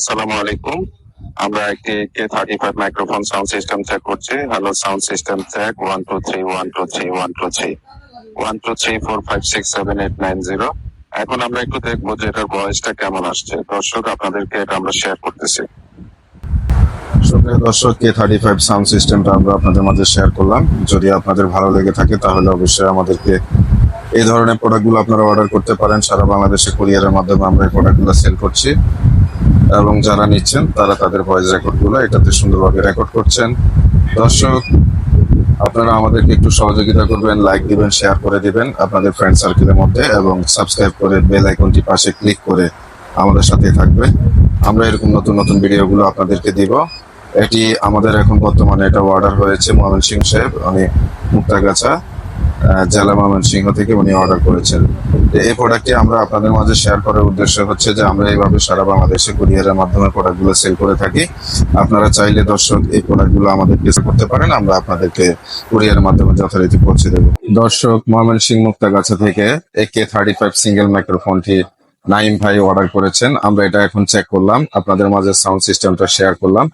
আসসালামু আলাইকুম। আমরা একটি K thirty five microphone sound system check করছি। Hello sound system check one two three one two three one two three one two three four five six seven eight nine zero এখন আমরা একটু দেখব যে এটার ভয়েসটা কেমন আসছে। দর্শক, আপনাদেরকে এটা আমরা শেয়ার করতেছি। দর্শক কে থার্টি ফাইভ সাউন্ড সিস্টেমটা আমরা আপনাদের মাঝে শেয়ার করলাম। যদি আপনাদের ভালো লেগে থাকে, তাহলে অবশ্যই আমাদেরকে এই ধরনের প্রোডাক্টগুলো আপনারা অর্ডার করতে পারেন। সারা বাংলাদেশে কুরিয়ারের মাধ্যমে আমরা এই প্রোডাক্টগুলো সেল করছি। এবং যারা নিচ্ছেন, তারা তাদের ভয়েস রেকর্ডগুলো এটাতে সুন্দরভাবে রেকর্ড করছেন। দর্শক, আপনারা আমাদেরকে একটু সহযোগিতা করবেন, লাইক দিবেন, শেয়ার করে দিবেন আপনাদের ফ্রেন্ড সার্কেলের মধ্যে এবং সাবস্ক্রাইব করে বেল আইকনটি পাশে ক্লিক করে আমাদের সাথে থাকবে। আমরা এরকম নতুন নতুন ভিডিওগুলো আপনাদেরকে দিব। এটি আমাদের এখন বর্তমানে এটা অর্ডার হয়েছে ময়মনসিংহ সাহেব উনি মুক্তাগাছা। জেলা ময়মনসিংহ থেকে উনি অর্ডার করেছেন। এই প্রোডাক্টটি আমরা আপনাদের মাঝে শেয়ার করার উদ্দেশ্য হচ্ছে যে আমরা এইভাবে সারা বাংলাদেশে কুরিয়ারের মাধ্যমে প্রোডাক্টগুলো সেল করে থাকি। আপনারা চাইলে দর্শক এই প্রোডাক্টগুলো আমাদেরকে করতে পারেন, আমরা আপনাদেরকে কুরিয়ারের মাধ্যমে যথারীতি পৌঁছে দেব। দর্শক ময়মনসিংহ মুক্তাগাছা থেকে কে থার্টি ফাইভ সিঙ্গেল মাইক্রোফোনটি নাইম ভাই অর্ডার করেছেন। আমরা এটা এখন চেক করলাম, আপনাদের মাঝে সাউন্ড সিস্টেমটা শেয়ার করলাম।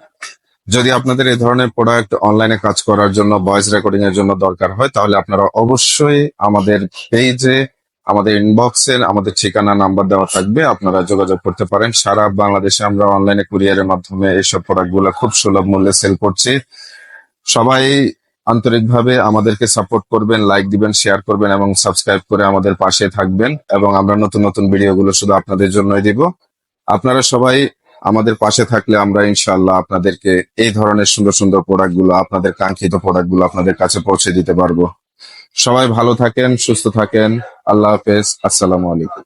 যদি আপনাদের এই ধরনের প্রোডাক্ট অনলাইনে কাজ করার জন্য ভয়েস রেকর্ডিং এর জন্য দরকার হয়, তাহলে আপনারা অবশ্যই আমাদের পেজে আমাদের ইনবক্সে আমাদের ঠিকানা নাম্বার দেওয়া থাকবে, আপনারা যোগাযোগ করতে পারেন। সারা বাংলাদেশে আমরা অনলাইনে কুরিয়ারের মাধ্যমে এইসব প্রোডাক্টগুলো খুব সুলভ মূল্যে সেল করছি। সবাই আন্তরিকভাবে আমাদেরকে সাপোর্ট করবেন লাইক দিবেন শেয়ার করবেন এবং সাবস্ক্রাইব করে আমাদের পাশে থাকবেন এবং আমরা নতুন নতুন ভিডিওগুলো শুধু আপনাদের জন্যই দিব। আপনারা সবাই আমাদের পাশে থাকলে আমরা ইনশাল্লাহ আপনাদেরকে এই ধরনের সুন্দর সুন্দর প্রোডাক্টগুলো, আপনাদের কাঙ্ক্ষিত প্রোডাক্টগুলো আপনাদের কাছে পৌঁছে দিতে পারব। সবাই ভালো থাকেন, সুস্থ থাকেন। আল্লাহ হাফেজ। আসসালামু আলাইকুম।